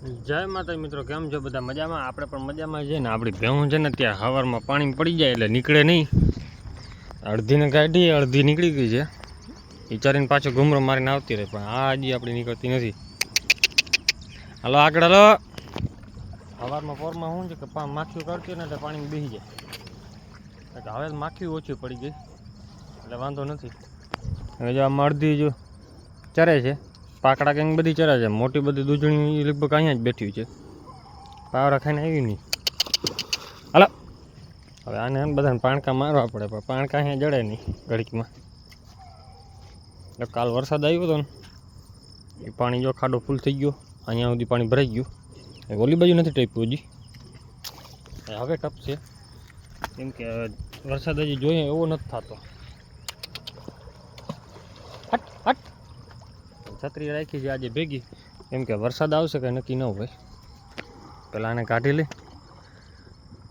જય માતા મિત્રો, કેમ છો બધા? મજામાં? આપણે પણ મજામાં છે ને આપણી ભેહું છે ને ત્યાં હવારમાં પાણી પડી જાય એટલે નીકળે નહીં. અડધીને કાઢી અડધી નીકળી ગઈ છે. વિચારીને પાછો ઘૂમરો મારીને આવતી રહે, પણ આ હજી આપણી નીકળતી નથી. હાલો, આગળ હલો. હવારમાં પોરમાં શું છે કે માખીઓ કરતી ને એટલે પાણી બેસી જાય. હવે માખી ઓછી પડી ગઈ. એટલે વાંધો નથી. હવે જો આમાં અડધી જો ચરે છે. પાકડા કંઈક બધી ચરે છે. મોટી બધી દૂધણી લગભગ અહીંયા જ બેઠી છે. પાવરા ખાઈને આવી નહીં. હાલો. હવે આને બધાને પાણકા મારવા પડે, પણ પાણકા અહીંયા જડે નહીં ઘડીકમાં. કાલ વરસાદ આવ્યો હતો ને, એ પાણી જો ખાડો ફૂલ થઈ ગયો, અહીંયા સુધી પાણી ભરાઈ ગયું. એ ઓલી બાજુ નથી ટાઈપ્યું હજી? હવે ટપશે. કેમ કે વરસાદ હજી જોઈએ એવો નથી થતો હટ હટ છત્રી રાખી છે, આજે ભેગી. એમ કે વરસાદ આવશે કે નક્કી ન હોય. પહેલાં આને કાઢી લે,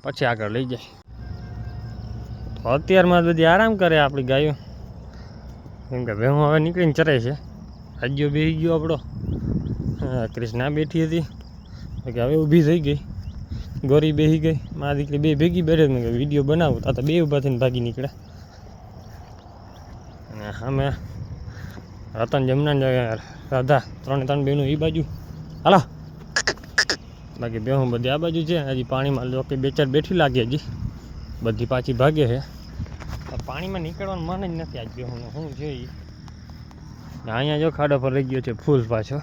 પછી આગળ લઈ જાય. તો અત્યારમાં બધી આરામ કરે આપણી ગાયો. એમ કે ભેહું હવે નીકળીને ચરે છે. રાજ્યો બેસી ગયો આપણો. કૃષ્ણા બેઠી હતી. કે હવે ઊભી થઈ ગઈ. ગોરી બેસી ગઈ. મારા દીકરી બે ભેગી બેઠે મેં કે વીડિયો બનાવું. તો બે ઊભા થઈને ભાગી નીકળ્યા. અને અમે રતન જમના રાધા, ત્રણે ત્રણ બેનું એ બાજુ. હાલો. બાકી બે હું બધી આ બાજુ છે. હજી પાણીમાં જો કે બે ચાર બેઠી લાગે હજી. બધી પાછી ભાગે છે. પાણીમાં નીકળવાનું મન જ નથી આજ બેહું શું છે. અહીંયા જો ખાડો પર રહી ગયો છે ફૂલ પાછો.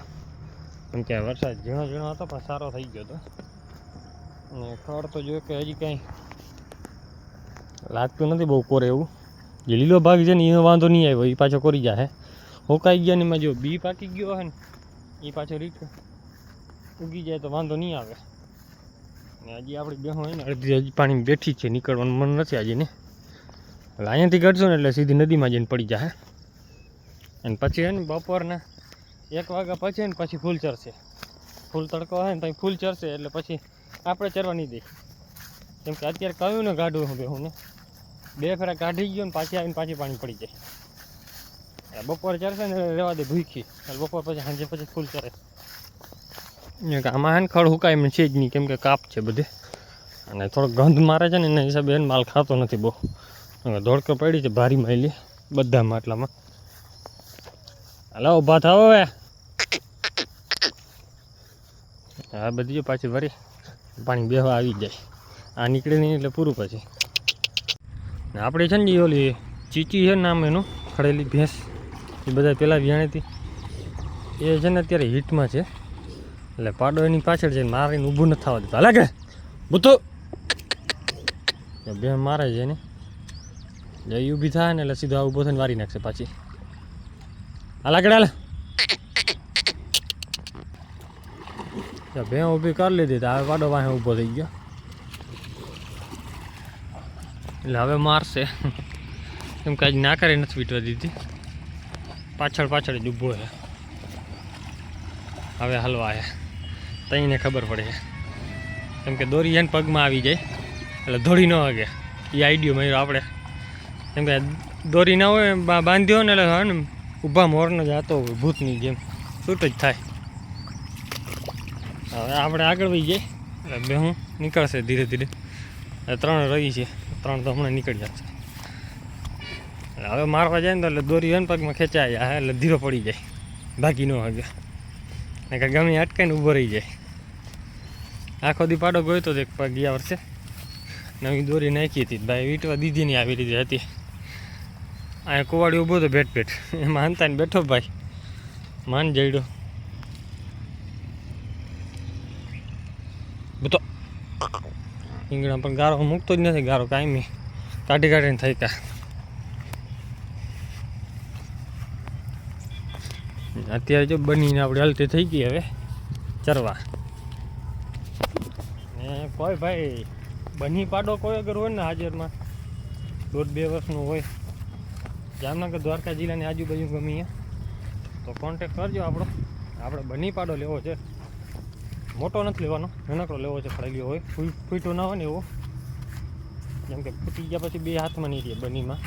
કેમ કે વરસાદ ઝીણો ઝીણો હતો, પણ સારો થઈ ગયો હતો. અને ખડ તો જો કે હજી કાંઈ લાગતું નથી બહુ કોરે એવું. જે લીલો ભાગ છે ને, એનો વાંધો નહીં આવ્યો એ પાછો કરી જાય હોકાઈ ગયા ને એમાં જો બી પાકી ગયો હોય ને એ પાછો રીટ ઉગી જાય તો વાંધો નહીં આવે. ને હજી આપણી બે હોય ને, અડધી હજી પાણી બેઠી છે, નીકળવાનું મન નથી આજે ને. એટલે અહીંયાથી કાઢશો ને એટલે સીધી નદીમાં જઈને પડી જાય અને પછી હે ને બપોરના એક વાગ્યા પછી ને પછી ફૂલ ચરશે ફૂલ તડકો હોય ને તો ફૂલ ચરશે એટલે પછી આપણે ચરવા નહીં દે. કેમ કે અત્યારે કહ્યું ને ગાઢું હું બેહું ને. બે ફેરા કાઢી ગયો ને પાછી આવીને પાછી પાણી પડી જાય. બપોરે ચરશે ને રહેવા દે ભૂખી. બપોર પછી સાંજે પછી ફૂલ ચરે આમાં ખડ હુકાય છે જ નહીં, કેમ કે કાપ છે બધે. અને થોડોક ગંધ મારે છે ને એના હિસાબે એને માલ ખાતો નથી બહુ. ધોળકો પડી છે, ભારી માયલી બધા માટલામાં. હાલો ઊભા થાવ હવે. આ બધી પાછી ભરી પાણી બેહવા આવી જાય. આ નીકળે નહીં એટલે પૂરું પછી. આપણે છે ને ઓલી ચીચી છે નામ એનું, ખડેલી ભેંસ. એ બધા પહેલાં વ્યાણી એ છે ને અત્યારે હિટમાં છે. એટલે પાડો એની પાછળ છે મારીને ઊભું નથી થવા દેતા. લાગે બુતો બે મારે છે ને. એ ઊભી થાય ને એટલે સીધો આ ઊભો થઈને વારી નાખશે પાછી. આ આગળ હાલ બે ઊભી કરી લીધી તો હવે પાડો વાહે ઊભો થઈ ગયો. એટલે હવે મારશે. એમ કાંઈ ના નાકારે નથી વીટવા દીધી. પાછળ પાછળ જ ઊભો છે હવે હલવા છે તઈને ખબર પડે છે કેમ કે દોરી એને પગમાં આવી જાય. એટલે દોડી ન વાગે. એ આઈડિયો માર્યો આપણે. કેમ કે દોરી ના હોય બાંધ્યો ને એટલે ને ઊભા મોરનો જતો હોય, ભૂતની જેમ. છૂટ જ થાય. હવે આપણે આગળ વહી જાય એટલે બે હું નીકળશે ધીરે ધીરે. ત્રણ રહી છે. ત્રણ તો હમણાં નીકળી જશે. હવે મારવા જાય ને તો એટલે દોરી એને પગમાં ખેંચાઈ જાય. એટલે ધીરો પડી જાય. ભાગી ન વાગે ને કે ગમે અટકાઈને ઊભો રહી જાય. આખો દી પાડો ગયો તો એક પગ ગયા વર્ષે. નવી દોરી નાખી હતી. ભાઈ વીટવા દીદીની આવી રીતે હતી. અહીંયા કુવાડી ઊભો તો ભેટ ભેટ. એમાં હંતાને બેઠો ભાઈ. માન જઈડો બતો રીંગણા પણ ગારો મૂકતો જ નથી. ગારો કાયમી. કાઢી કાઢીને થઈ કા અત્યારે જો બનીને આપણે હલતી થઈ ગઈ હવે. ચરવા. ને કોઈ ભાઈ, બની પાડો કોઈ અગર હોય ને હાજરમાં. દોઢ બે વર્ષનો હોય. જામનગર, દ્વારકા જિલ્લાની આજુબાજુ ગમીએ તો કોન્ટેક કરજો આપણો. આપણે બની પાડો લેવો છે. મોટો નથી લેવાનો, નાનકડો લેવો છે ખડેલીઓ હોય. ફૂટો ના હોય ને એવો. જેમ કે ફૂટી ગયા પછી બે હાથમાં નહીં રહે બનીમાં.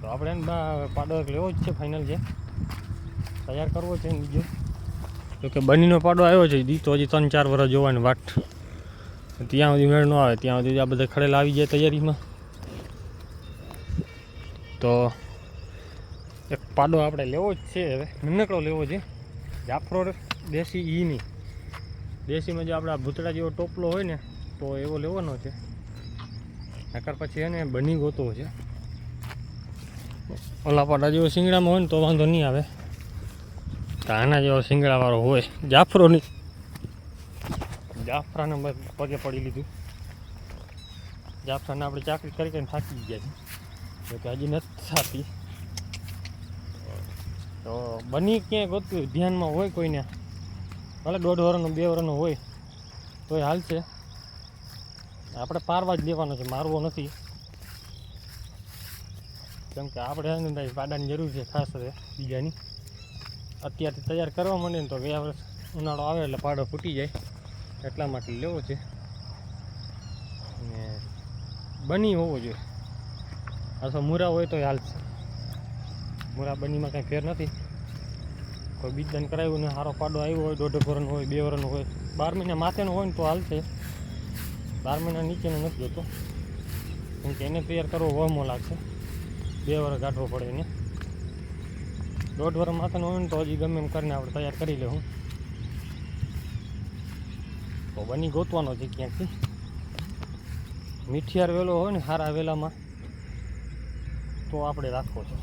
તો આપણે એને પાડો લેવો જ છે ફાઇનલ છે તૈયાર કરવો છે બીજો તો કે બનીનો પાડો આવ્યો છે દી તો હજી ત્રણ ચાર વર્ષ જોવાની વાટ. ત્યાં સુધી મેળ ન આવે, ત્યાં સુધી આ બધા ખડેલા આવી જાય તૈયારીમાં. તો એક પાડો આપણે લેવો જ છે હવે. નાનકડો લેવો છે. જાફરો દેશી ઈ નહીં દેશીમાં જો આપણા ભૂતળા જેવો ટોપલો હોય ને, તો એવો લેવાનો છે. નકર પછી એને બની ગોતવો છે. ઓલા પાડા જેવો શિંગડામાં હોય ને તો વાંધો નહીં આવે. તો આના જેવો શિંગડાવાળો હોય. જાફરાને. મેં, પગે પડી લીધું. જાફરાને આપણે ચાકરી કરી કરીને થાકી ગયા છે. કે હજી નથી થતી તો બની ક્યાંય ગોતું ધ્યાનમાં હોય કોઈને. ભલે દોઢ વર્ષનો બે વરનો હોય તો એ હાલશે આપણે પારવા જ લેવાનો છે, મારવો નથી. કેમ કે આપણે એને પાડાની જરૂર છે, ખાસ બીજાની. અત્યારથી તૈયાર કરવા માંડે ને તો ગયા વર્ષ ઉનાળો આવે એટલે પાડો ફૂટી જાય. એટલા માટે લેવો છે. ને બની હોવો જોઈએ. અથવા મૂરા હોય તો હાલશે મૂરા બનીમાં કાંઈ ફેર નથી. કોઈ બીજદાન કરાવ્યું ને સારો પાડો આવ્યો હોય, દોઢ વર્ષનો હોય, બે વર્ષનો હોય, બાર મહિના માથેનો હોય ને તો હાલશે બાર મહિના નીચેનો નથી જોતો. કેમ કે એને તૈયાર કરવો વહમો લાગશે. બે વરસ ગાઢવો પડે એને. દોઢ વર માથેનો હોય ને તો હજી ગમે એમ કરીને આપણે તૈયાર કરી લેવું. તો બની ગોતવાનો છે ક્યાંકથી? મીઠિયાર વેલો હોય ને સારા વેલામાં, તો આપણે રાખવો છે.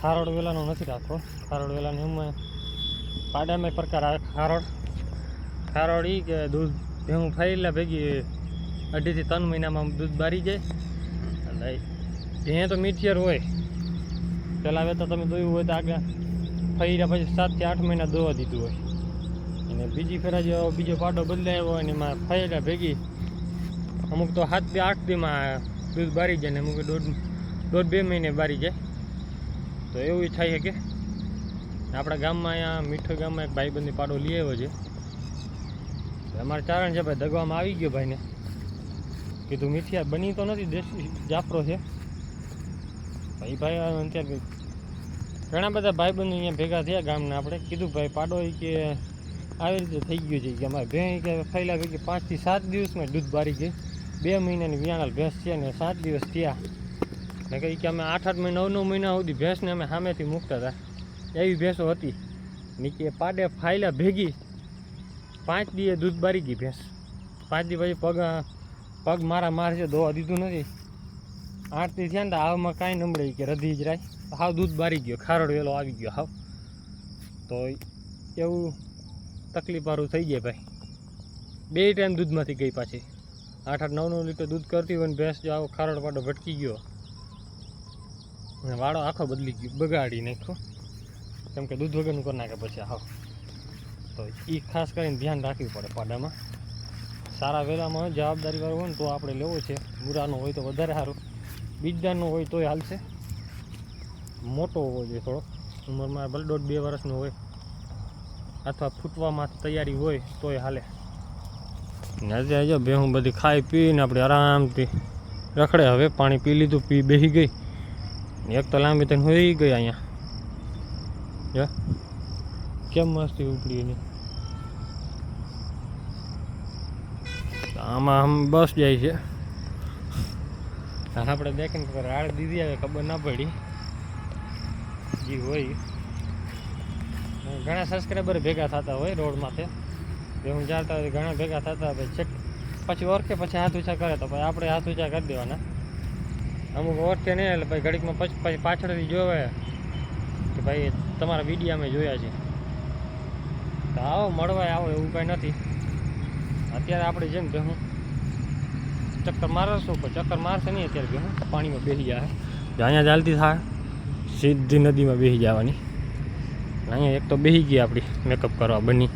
ખારોડ વેલાનો નથી રાખવો. ખારોડ વેલાનો એમાં પાડામાં પ્રકાર આવે, ખારોડ. ખારોડ એ કે દૂધ ભેગું ફાઈલા ભેગી અઢીથી ત્રણ મહિનામાં દૂધ બારી જાય. અને ભેં તો મીઠિયાર હોય. પહેલાં વેતા તમે દોયું હોય તો આગળ ફર્યા પછી સાતથી આઠ મહિના દોવા દીધું હોય. અને બીજી ફેરા જે બીજો પાડો બદલાયો હોય અને એમાં ફર્યા ભેગી. અમુક તો સાતથી આઠ દીમાં દૂધ બારી જાય ને અમુક દોઢ દોઢ બે મહિને બારી જાય. તો એવું થાય છે કે આપણા ગામમાં અહીંયા મીઠો ગામમાં એક ભાઈબંધની પાડો લઈ આવ્યો છે. અમારે ચારણ છે, ભાઈ, દગવામાં આવી ગયો ભાઈને. કીધું મીઠિયા બની તો નથી, દેશી જાફરો છે. ભાઈ ભાઈ અત્યારે ઘણા બધા ભાઈબંધો અહીંયા ભેગા થયા ગામના આપણે. કીધું ભાઈ પાડો કે આવી રીતે થઈ ગયું છે કે અમારે ભેં કે ફૈલા ભેગી પાંચથી સાત દિવસમાં દૂધ બારી ગઈ. બે મહિનાની વિયાણાલ ભેંસ છે ને સાત દિવસ થયા. ને કહી કે અમે આઠ આઠ મહિના, નવ નવ મહિના સુધી ભેંસને અમે સામેથી મૂકતા હતા. એવી ભેંસો હતી. નીચે પાડે ફાયલા ભેગી પાંચ દીએ દૂધ બારી ગઈ ભેંસ. પાંચ દી પછી પગ પગ મારા માર છે, દોવા દીધું નથી. આઠ દી થયા ને હાવમાં કાંઈ નમળી કે રધી જ રાય. હાવ દૂધ બારી ગયો, ખારડ વેલો આવી ગયો હાવ. તો એવું તકલીફવાળું થઈ જાય ભાઈ. બે ટાઈમ દૂધમાંથી ગઈ પાછી. આઠ આઠ નવ નવ લીટર દૂધ કરતી હોય ને ભેંસ જો આવો ખારડ પાડો ભટકી ગયો. અને વાળો આખો બદલી ગયો, બગાડી નાખ્યો. કેમ કે દૂધ વગરનું કરી નાખે પછી હાવ. તો એ ખાસ કરીને ધ્યાન રાખવું પડે પાડામાં. સારા વેલામાં જવાબદારીવાળું હોય ને તો આપણે લેવો છે. બુરાનો હોય તો વધારે સારું. બીજદારનો હોય તોય હાલશે. મોટો હોવો જોઈએ થોડોક. ઉંમરમાં ભલે દોઢ બે વર્ષનો હોય. અથવા ફૂટવામાં તૈયારી હોય તોય હાલે. આજે આજે બે હું બધી ખાઈ પીને આપણે આરામથી રખડે. હવે પાણી પી લીધું, પી બેસી ગઈ. એક તો લાંબી તને હોઈ ગઈ અહીંયા. કેમ મસ્તી ઉપડી એની? આમાં આમ બસ જાય છે. આપણે દેખીને ખબર રાડ દીધી આવે, ખબર ના પડી. જે હોય. ઘણા સબસ્ક્રાઈબર ભેગા થતા હોય રોડ માથે. જે હું જાણતા હોય ઘણા ભેગા થતા હોય છેક પછી ઓળખે પછી હાથ ઊંચા કરે તો પછી આપણે હાથ ઊંચા કરી દેવાના. અમુક ઓળખે નહીં, એટલે પછી ઘડીકમાં પછી પછી પાછળથી જોવે કે ભાઈ તમારા વિડીયા અમે જોયા છે. તો આવો, મળવાય આવો એવું કાંઈ નથી. અત્યારે આપણે જેમ ભેહું ચક્કર મારશું પણ ચક્કર મારશે નહીં અત્યારે ભેહું પાણીમાં બેસી જાય અહીંયા ચાલતી થાય સીધી નદીમાં બેસી જવાની. અહીંયા એક તો બેસી ગઈ આપણી મેકઅપ કરવા બની.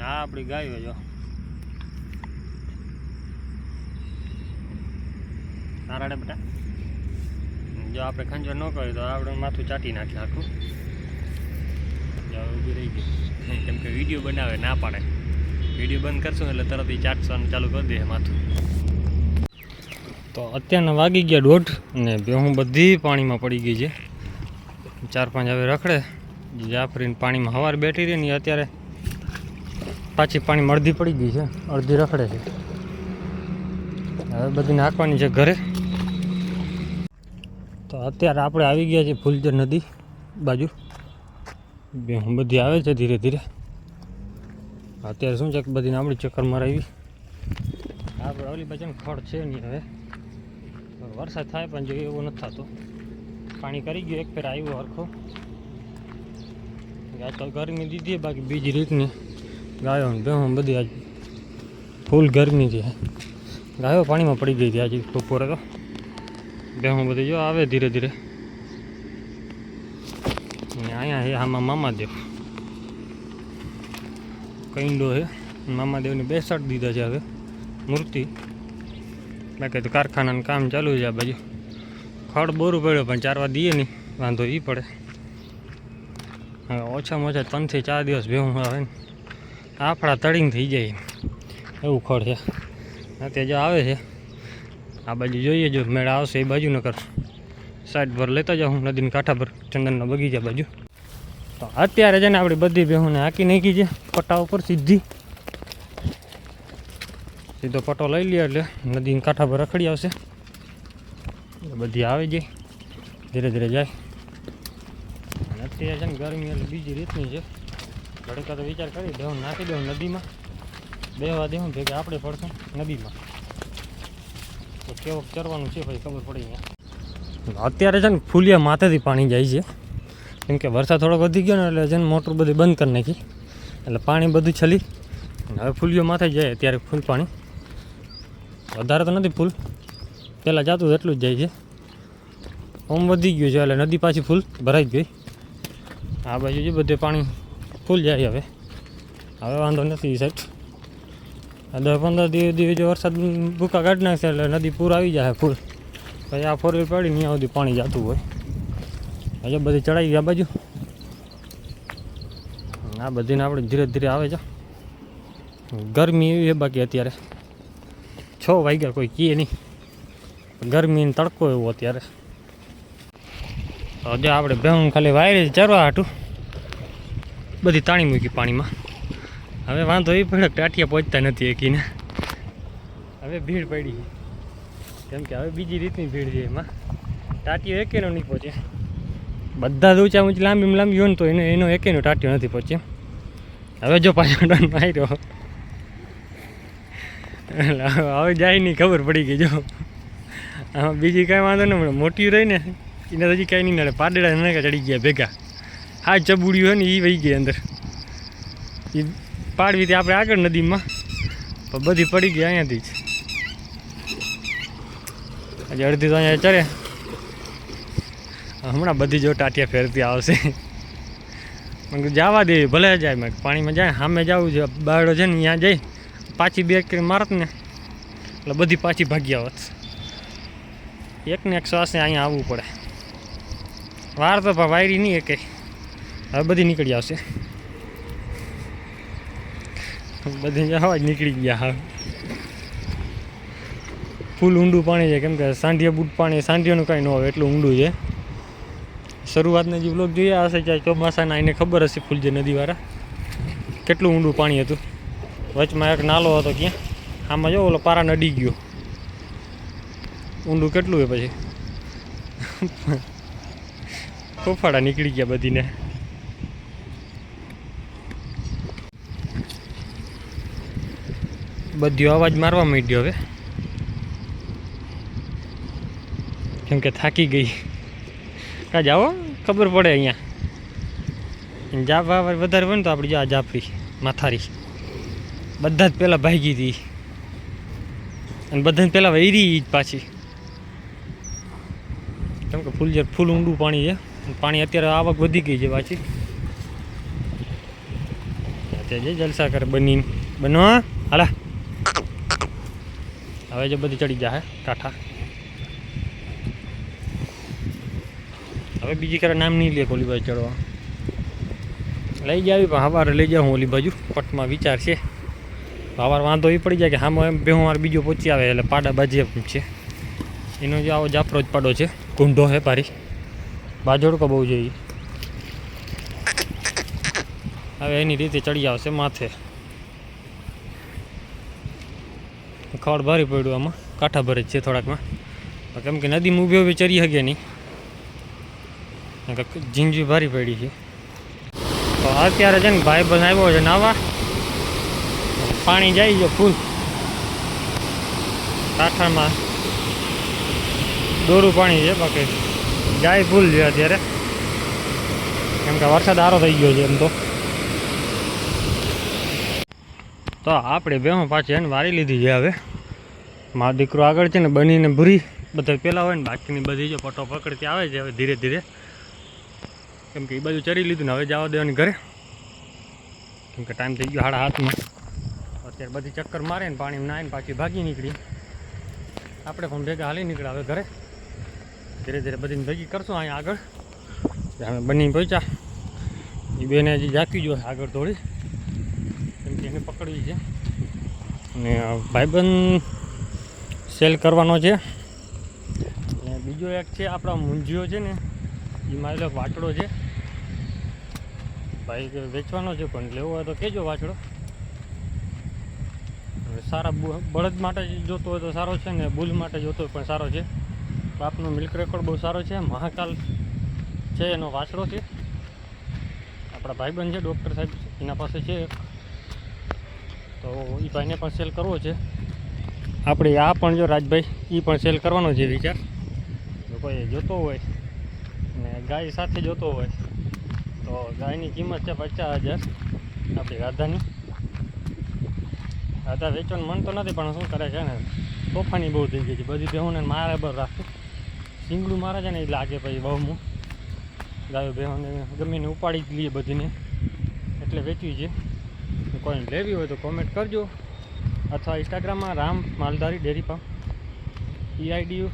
હા આપણી ગાયો જો. સારાડે બેટા જો આપણે ખંજર ન કર્યું તો આપણે માથું ચાટી નાખીએ આખું જો ઊભી રહી ગઈ. કેમ કે વીડિયો બનાવે ના પાડે. વીડિયો બંધ કરશું એટલે તરત એ ચાટવાનું ચાલુ કરી દે માથું. તો અત્યારના વાગી ગયા દોઢ ને ભેહું બધી પાણીમાં પડી ગઈ છે. ચાર પાંચ હવે રખડે. જાફરીને પાણીમાં હવાર બેઠી રહી ને અત્યારે પાછી પાણી અડધી પડી ગઈ છે. અડધી રખડે છે. હવે બધી નાખવાની છે ઘરે. તો અત્યારે આપણે આવી ગયા છીએ ફૂલજર નદી બાજુ. બેહું બધી આવે છે ધીરે ધીરે. અત્યારે શું છે કે બધી આપણી ચક્કર મરાવી? આપણે ઓલી બાજુ ખડ છે નહીં હવે. વરસાદ થાય પણ જો એવું નથી થતું. પાણી કરી ગયું, એક ફેર આવ્યું હરખો. આજ તો ગરમી દીધી બાકી બીજી રીતની. ગાયો ને બધી આજ ફૂલ ગરમી છે. ગાયો પાણીમાં પડી ગઈ હતી આજે બપોરે તો. ભેહું બધી જો આવે ધીરે ધીરે. અહીંયા આમાં મામાદેવ કઈંડો છે. મામાદેવને બેસાડી દીધા છે હવે. મૂર્તિ. બાકી તો કારખાનાનું કામ ચાલુ છે આ બાજુ. ખડ બોરું પડ્યો, પણ ચારવા દઈએ નહીં. વાંધો એ પડે. હવે ઓછામાં ઓછા ત્રણથી ચાર દિવસ ભેવું આવે ને. આફડા તળીને થઈ જાય એવું ખડ છે. અત્યારે જો આવે છે. આ બાજુ જોઈએ જો, મેળા આવશે એ બાજુ નકર. સાઈડ પર લેતા જાઉં, નદીના કાંઠા પર, ચંદનના બગીચા બાજુ. તો અત્યારે છે ને આપણી બધી ભેહુંને હાકી નાખી છે. પટ્ટા ઉપર સીધી. સીધો પટ્ટો લઈ લે એટલે નદીના કાંઠા પર રખડી આવશે. બધી આવી જાય. ધીરે ધીરે જાય. અત્યારે છે ને ગરમી એટલે બીજી રીતની છે. ઘડીક તો વિચાર કરી દેવું નાખી દેવું નદીમાં. બેવા દેવું ભેગા આપણે પડશું નદીમાં. તો કેવું ચરવાનું છે ભાઈ ખબર પડી અત્યારે છે ને ફૂલિયા માથેથી પાણી જાય છે. કેમ કે વરસાદ થોડો વધી ગયો ને એટલે જેને મોટર બધી બંધ કરી નાખી. એટલે પાણી બધું છલી. હવે ફૂલીઓ માથે જાય અત્યારે ફૂલ પાણી. વધારે તો નથી ફૂલ. પહેલાં જતું એટલું જ જાય છે. ઓમ વધી ગયું છે એટલે નદી પાછી ફૂલ ભરાઈ ગઈ. આ બાજુ જે બધે પાણી ફૂલ જાય હવે. હવે વાંધો નથી સાહેબ. દસ પંદર દિવસ દિવસ જો વરસાદ ભૂકા કાઢી નાખશે એટલે નદી પૂર આવી જાય ફૂલ. પછી આ ફોર વ્હીલ પડી ત્યાં સુધી પાણી જતું હોય. હજુ બધી ચડાવી ગયા બાજુ. આ બધીને આપણે ધીરે ધીરે આવે છે ગરમી એવી બાકી અત્યારે. છ વાગ્યા કોઈ કીએ નહીં. ગરમીને તડકો એવો અત્યારે. તો જો આપણે ભેહું ખાલી વાયરે ચરવા હાટું. બધી તાણી મૂકી પાણીમાં. હવે વાંધો એ પડે ટાટિયા પહોંચતા નથી એકીને. હવે ભીડ પડી કેમ કે હવે બીજી રીતની ભીડ છે એમાં. ટાટિયો એકેનો નહીં પહોંચે. બધા જ ઊંચા ઊંચી, લાંબી લાંબી હોય ને તો એનો એનો એકેનો ટાટ્યો નથી પહોંચે હવે જો પાછો ડન માર્યો. એટલે હવે જાય નહીં, ખબર પડી ગઈ, જો. આમાં બીજી કાંઈ વાંધો ને મોટી રહી ને, એને હજી કાંઈ નહીં નડે પાડેડા નકા ચડી ગયા ભેગા. હા ચબુડી હોય ને એ વહી ગઈ અંદર. એ પાડવી હતી આપણે આગળ નદીમાં, પણ બધી પડી ગઈ અહીંયાથી જ. હજી અડધી તો અહીંયા ચરે હમણાં બધી જો ટાટિયા ફેરતી આવશે. મેં જવા દે, ભલે જાય. મેં પાણીમાં જાય સામે જવું છે. બાયડો છે ને ત્યાં જઈ પાછી બે કરી મારત ને, એટલે બધી પાછી ભાગી આવત. એકને એક શ્વાસે અહીંયા આવવું પડે. વાર તો વાયરી નહીં એકે હવે બધી નીકળી આવશે. બધી જવા જ નીકળી ગયા હવે. ફૂલ ઊંડું પાણી છે. કેમ કે સાંઢિયા બૂટ પાણી, સાંઢિયાનું કાંઈ ન હોય એટલું ઊંડું છે. શરૂઆતના જે બ્લોગ જોયા હશે ચાહે ચોમાસાના એને ખબર હશે ફૂલજે નદીવાળા. કેટલું ઊંડું પાણી હતું. વચમાં એક નાલો હતો ક્યાં આમાં જો ઓલો પારા નડી ગયો. ઊંડું કેટલું હોય પછી? ફોફાડા નીકળી ગયા બધીને. બધો અવાજ મારવા માંડ્યો હવે. કેમ કે થાકી ગઈ. કા જાઓ? ખબર પડે અહીંયા. જાપ વધારે હોય ને તો આપણી જો આ જાફરી, માથારી. બધા જ પહેલાં ભાગી હતી અને બધાને પહેલાં વૈરી જ પાછી. કેમ કે ફૂલ ફૂલ ઊંડું પાણી છે. પાણી અત્યારે આવક વધી ગઈ છે પાછી. અત્યારે જે જલસા કરે બની બનવા હાલા. હવે જે બધી ચડી જાય કાંઠા. હવે બીજી ખરા નામ નહીં લે ઓલી બાજુ ચડવા. લઈ જાવી, પણ સવારે લઈ જાઉં ઓલી બાજુ. પટમાં વિચાર છે. સવાર વાંધો એ પડી જાય કે હામાં એમ બે વાર બીજો પહોંચી આવે, એટલે પાડા બાજે છે. એનો જે આવો જાફરો જ પાડો છે, ગુંઢો હે પારી. બાજોડકો બહુ જોઈએ હવે એની રીતે ચડી આવશે માથે. ખડ ભારે પડ્યું આમાં. કાંઠા ભરે છે થોડાકમાં. કેમ કે નદીમાં ઊભી ઊભી ચરી શકે નહીં. ઝીંઝી ભારી પડી છે. તો અત્યારે છે ને ભાઈ બંધ આવ્યો છે નાવા. પાણી જાય છે ફૂલ. કાંઠામાં દોરું પાણી છે, બાકી જાય ફૂલ છે અત્યારે. કેમ કે વરસાદ સારો થઈ ગયો છે એમ તો. તો આપણે બેહું પાછી એને વારી લીધી છે હવે. મારો દીકરો આગળ છે ને બનીને ભૂરી. બધા પેલા હોય ને બાકીની બધી જો પટો પકડતી આવે છે હવે ધીરે ધીરે. કેમ કે એ બાજુ ચરી લીધું ને હવે જવા દેવાની ઘરે. કેમ કે ટાઈમ થઈ ગયો હાડા હાથમાં. અત્યારે બધી ચક્કર મારે ને પાણી નાહીને પાછી ભાગી નીકળી. આપણે પણ ભેગા હાલી નીકળ્યા હવે ઘરે. ધીરે ધીરે બધીને ભેગી કરશું અહીંયા આગળ. અમે બની પહોંચ્યા. એ બેને હજી જાકી જો આગળ થોડી. કેમ કે એને પકડવી છે. અને ભાઈબંધ સેલ કરવાનો છે. અને બીજો એક છે આપણા મુંજીઓ છે ને એ મારેલો વાટડો છે. ભાઈ વેચવાનો છે, પણ લેવો હોય તો કહેજો હવે સારા બળદ માટે જોતો હોય તો સારો છે ને બુલ માટે જોતો હોય પણ સારો છે. બાપનો મિલ્ક રેકોર્ડ બહુ સારો છે. મહાકાલ છે એનો વાછડો છે. આપણા ભાઈબંધ છે, ડૉક્ટર સાહેબ એના પાસે છે તો એ ભાઈને પણ સેલ કરવો છે. આપણે આ પણ જો રાજભાઈ એ પણ સેલ કરવાનો છે વિચાર. જો કોઈ જોતો હોય ને ગાય સાથે જોતો હોય, તો ગાયની કિંમત છે પચાસ હજાર, આપણી રાધાની. રાધા વેચવાનું મન તો નથી, પણ શું કરે છે ને, તોફાની બહુ થઈ ગઈ છે. બધી બેહુને મારે બર રાખે. સિંગડું મારે છે ને એ લાગે પછી બહુ ગાયો બેહોને ગમીને ઉપાડી જ લઈએ બધીને. એટલે વેચવી છે. કોઈને લેવી હોય તો કોમેન્ટ કરજો. અથવા ઇન્સ્ટાગ્રામમાં રામ માલધારી ડેરી પામ. એ આઈડી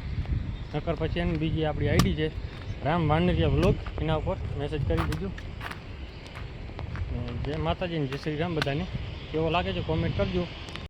નકર પછી એની બીજી આપણી આઈડી છે. રામ વાંડરિયા વ્લોગ એના ઉપર મેસેજ કરી દીધું. જય માતાજીને જય શ્રી રામ બધાને. કેવો લાગે છે કોમેન્ટ કરજો.